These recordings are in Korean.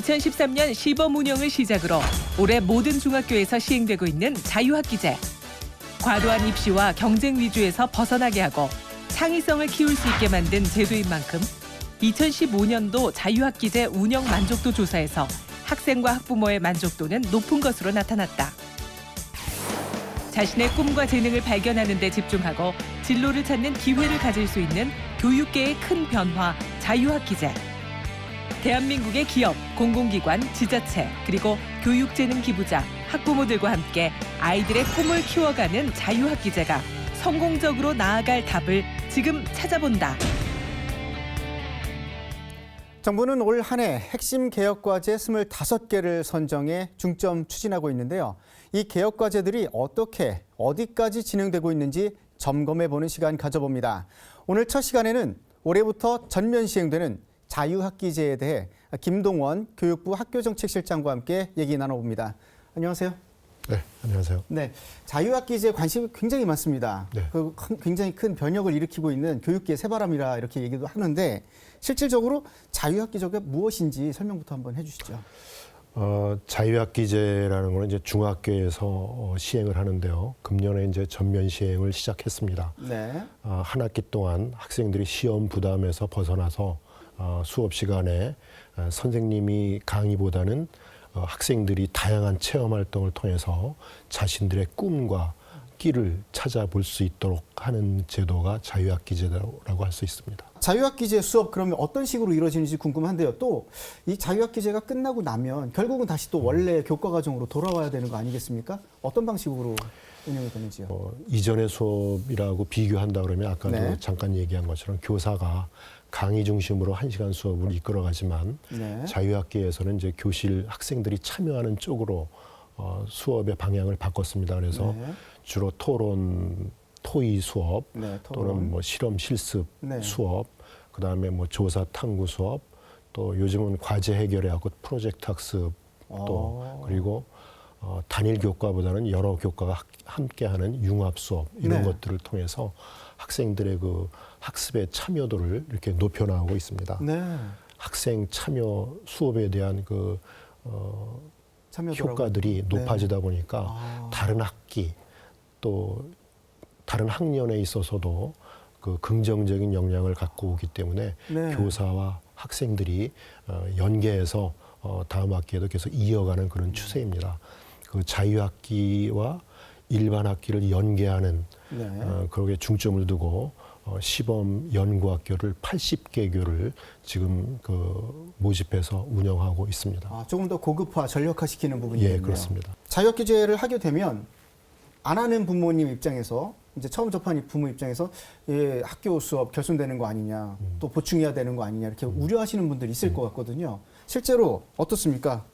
2013년 시범 운영을 시작으로 올해 모든 중학교에서 시행되고 있는 자유학기제. 과도한 입시와 경쟁 위주에서 벗어나게 하고 창의성을 키울 수 있게 만든 제도인 만큼 2015년도 자유학기제 운영 만족도 조사에서 학생과 학부모의 만족도는 높은 것으로 나타났다. 자신의 꿈과 재능을 발견하는 데 집중하고 진로를 찾는 기회를 가질 수 있는 교육계의 큰 변화, 자유학기제. 대한민국의 기업, 공공기관, 지자체, 그리고 교육재능 기부자, 학부모들과 함께 아이들의 꿈을 키워가는 자유학기제가 성공적으로 나아갈 답을 지금 찾아본다. 정부는 올 한 해 핵심 개혁 과제 25개를 선정해 중점 추진하고 있는데요. 이 개혁 과제들이 어떻게 어디까지 진행되고 있는지 점검해 보는 시간 가져봅니다. 오늘 첫 시간에는 올해부터 전면 시행되는 자유학기제에 대해 김동원 교육부 학교정책실장과 함께 얘기 나눠봅니다. 안녕하세요. 네, 안녕하세요. 네, 자유학기제 관심이 굉장히 많습니다. 네. 그 큰- 굉장히 큰 변혁을 일으키고 있는 교육계의 새바람이라 이렇게 얘기도 하는데 실질적으로 자유학기제가 무엇인지 설명부터 한번 해주시죠. 어, 자유학기제라는 거는 이제 중학교에서 어, 시행을 하는데요. 금년에 이제 전면 시행을 시작했습니다. 네, 어, 한 학기 동안 학생들이 시험 부담에서 벗어나서 어, 수업 시간에 어, 선생님이 강의보다는 어, 학생들이 다양한 체험 활동을 통해서 자신들의 꿈과 끼를 찾아볼 수 있도록 하는 제도가 자유학기제라고 할 수 있습니다. 자유학기제 수업 그러면 어떤 식으로 이루어지는지 궁금한데요. 또 이 자유학기제가 끝나고 나면 결국은 다시 또 원래 교과 과정으로 돌아와야 되는 거 아니겠습니까? 어떤 방식으로 운영이 되는지요? 어, 이전의 수업이라고 비교한다 그러면 아까도 네. 잠깐 얘기한 것처럼 교사가 강의 중심으로 한 시간 수업을 이끌어가지만 네. 자유학기에서는 이제 교실 학생들이 참여하는 쪽으로 어, 수업의 방향을 바꿨습니다. 그래서 네. 주로 토론, 토의 수업 네, 토론. 또는 뭐 실험 실습 네. 수업, 그 다음에 뭐 조사 탐구 수업, 또 요즘은 과제 해결해하고 프로젝트 학습 또 어. 그리고 어, 단일 교과보다는 여러 교과가 학- 함께하는 융합 수업 이런 네. 것들을 통해서 학생들의 그 학습의 참여도를 이렇게 높여나가고 있습니다. 네. 학생 참여 수업에 대한 그 어. 효과들이 네. 높아지다 보니까 아. 다른 학기 또 다른 학년에 있어서도 그 긍정적인 영향을 갖고 오기 때문에 네. 교사와 학생들이 어, 연계해서 어, 다음 학기에도 계속 이어가는 그런 추세입니다. 그 자유학기와 일반 학기를 연계하는 네. 어, 그러게 중점을 두고 어, 시범 연구학교를 80개 교를 지금 그 모집해서 운영하고 있습니다. 아, 조금 더 고급화, 전력화 시키는 부분이 예, 있네요. 그렇습니다. 자유학기제를 하게 되면 안 하는 부모님 입장에서 이제 처음 접한 이 부모 입장에서 예, 학교 수업 결손되는 거 아니냐, 음. 또 보충해야 되는 거 아니냐 이렇게 우려하시는 분들이 있을 것 같거든요. 실제로 어떻습니까?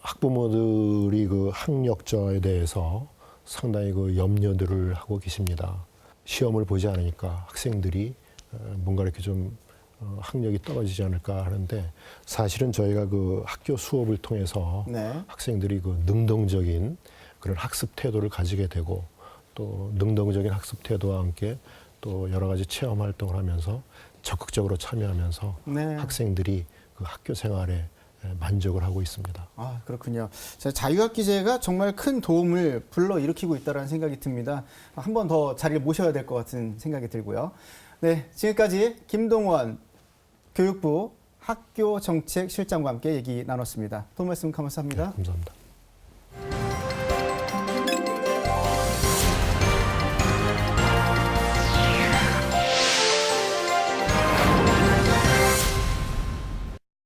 학부모들이 그 학력자에 대해서 상당히 그 염려들을 하고 계십니다. 시험을 보지 않으니까 학생들이 어, 뭔가 이렇게 좀 어, 학력이 떨어지지 않을까 하는데 사실은 저희가 그 학교 수업을 통해서 네. 학생들이 그 능동적인 그런 학습 태도를 가지게 되고 또 능동적인 학습 태도와 함께 또 여러 가지 체험 활동을 하면서 적극적으로 참여하면서 네. 학생들이 그 학교 생활에 만족을 하고 있습니다. 아 그렇군요. 자, 자유학기제가 정말 큰 도움을 불러 일으키고 있다는 생각이 듭니다. 한 번 더 자리를 모셔야 될 것 같은 생각이 들고요. 네, 지금까지 김동원 교육부 학교 정책 실장과 함께 얘기 나눴습니다. 도움 말씀 감사합니다. 감사합니다.